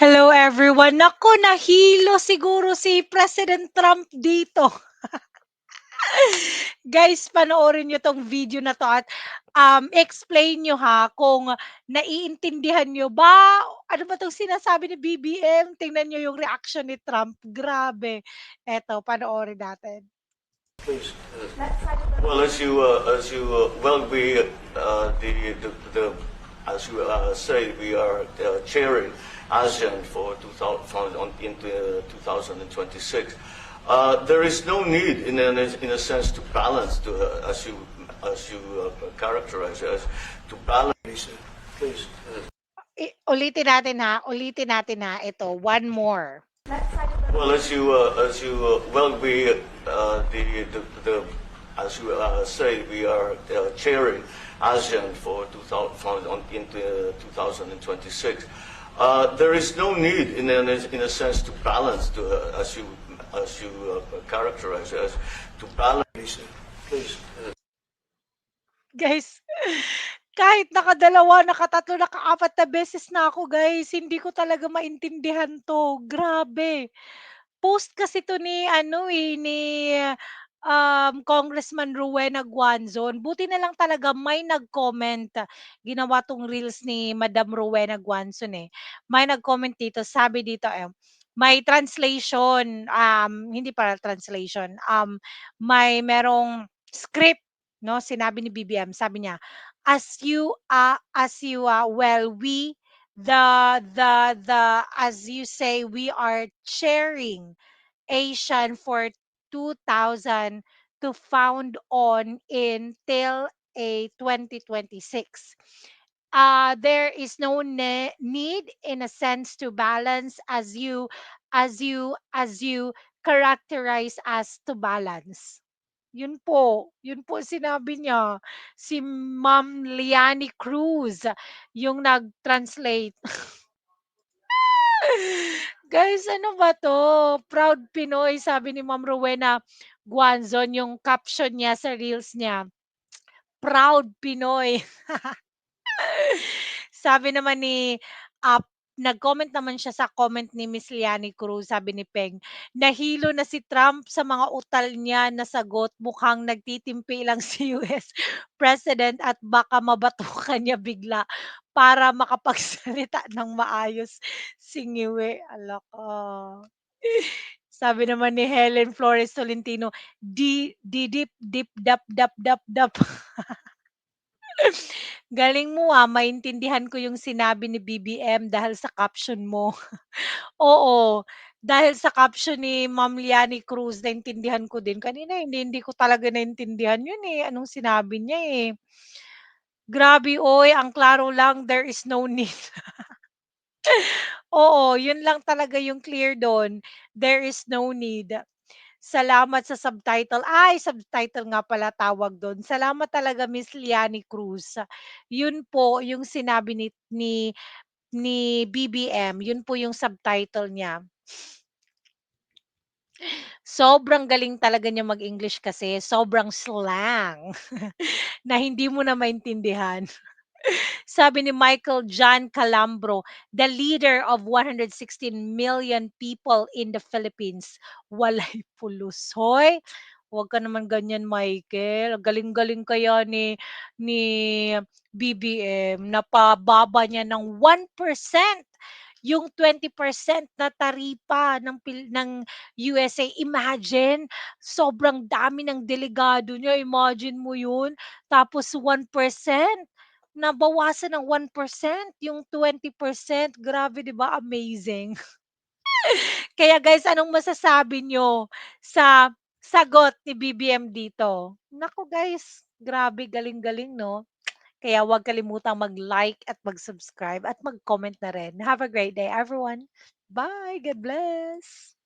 Hello everyone. Naku, nahilo siguro si President Trump dito. Guys, panoorin niyo 'tong video na 'to at, um, explain niyo ha kung naiintindihan niyo ba ano ba 'tong sinasabi ni BBM? Tingnan niyo yung reaction ni Trump, grabe. Eto, panoorin natin. Please. Well, as you uh, as you uh, well, we uh, the, the the as you uh, say, we are uh, chairing ASEAN for 2000 for- on, into uh, 2026. Uh, there is no need, in a, in a sense, to balance, to, uh, as you as you uh, characterize as to balance. Please. I ulitin natin ha, ulitin natin ha. Ito, one more. Well, as you uh, as you uh, well, we uh, the, the the as you uh, say, we are uh, chairing ASEAN for 2000 for on, into 2026. Uh, there is no need, in a, in a sense, to balance, to, uh, as you as you uh, characterize as to balance. Please. Guys, kahit nakadalawa, nakatatlo, nakaapat na beses na ako guys, hindi ko talaga maintindihan 'to, grabe. Post kasi 'to ni ano, eh, ni, um, Congressman Rowena Guanzon. Buti na lang talaga may nag-comment. Ginawa 'tong reels ni Madam Rowena Guanzon, eh. May nag-comment dito, sabi dito, eh, may translation, um, hindi pala translation, um, may merong script 'no, sinabi ni BBM, sabi niya, "As you, ah, as you, ah, well, we the the the as you say, we are chairing Asian for 2000 to found on in till a 2026. Uh, there is no ne- need in a sense to balance as you as you as you characterize as to balance. Yun po, yun po sinabi niya. Si Ma'am Liani Cruz yung nag-translate. Guys, ano ba 'to? Proud Pinoy, sabi ni Ma'am Rowena Guanzon, yung caption niya sa reels niya, Proud Pinoy. Sabi naman ni, ah, nag-comment naman siya sa comment ni Miss Liani Cruz, sabi ni Peng, "Nahilo na si Trump sa mga utal niya na sagot, mukhang nagtitimpi lang si US President at baka mabatukan niya bigla para makapagsalita ng maayos si ngiwi." Hala. Sabi naman ni Helen Flores Tolentino, "Di didip dip dap dap dap dap." Galing mo, ah, maintindihan ko yung sinabi ni BBM dahil sa caption mo. Oo, dahil sa caption ni Ma'am Liani Cruz naintindihan ko din. Kanina hindi hindi ko talaga naintindihan yun, eh, anong sinabi niya, eh. Grabe, oy, ang klaro lang, there is no need. Oo, yun lang talaga yung clear dun, there is no need. Salamat sa subtitle. Ay, subtitle nga pala tawag dun. Salamat talaga Miss Liani Cruz. Yun po yung sinabi ni ni ni BBM, yun po yung subtitle niya. Sobrang galing talaga niya mag-English kasi sobrang slang na hindi mo na maintindihan. Sabi ni Michael John Calambro, the leader of 116 million people in the Philippines, walay pulos. Hoy, huwag ka naman ganyan, Michael. Galing-galing kaya ni ni BBM, napababa niya ng 1% yung 20% na taripa ng ng USA. Imagine, sobrang dami ng delegado niya, imagine mo yun. Tapos 1%, nabawasan ng 1% yung 20%. Grabe 'di ba, amazing. Kaya guys, anong masasabi niyo sa sagot ni BBM dito? Naku guys, grabe galing-galing 'no? Kaya huwag kalimutang mag-like at mag-subscribe at mag-comment na rin. Have a great day everyone. Bye, God bless.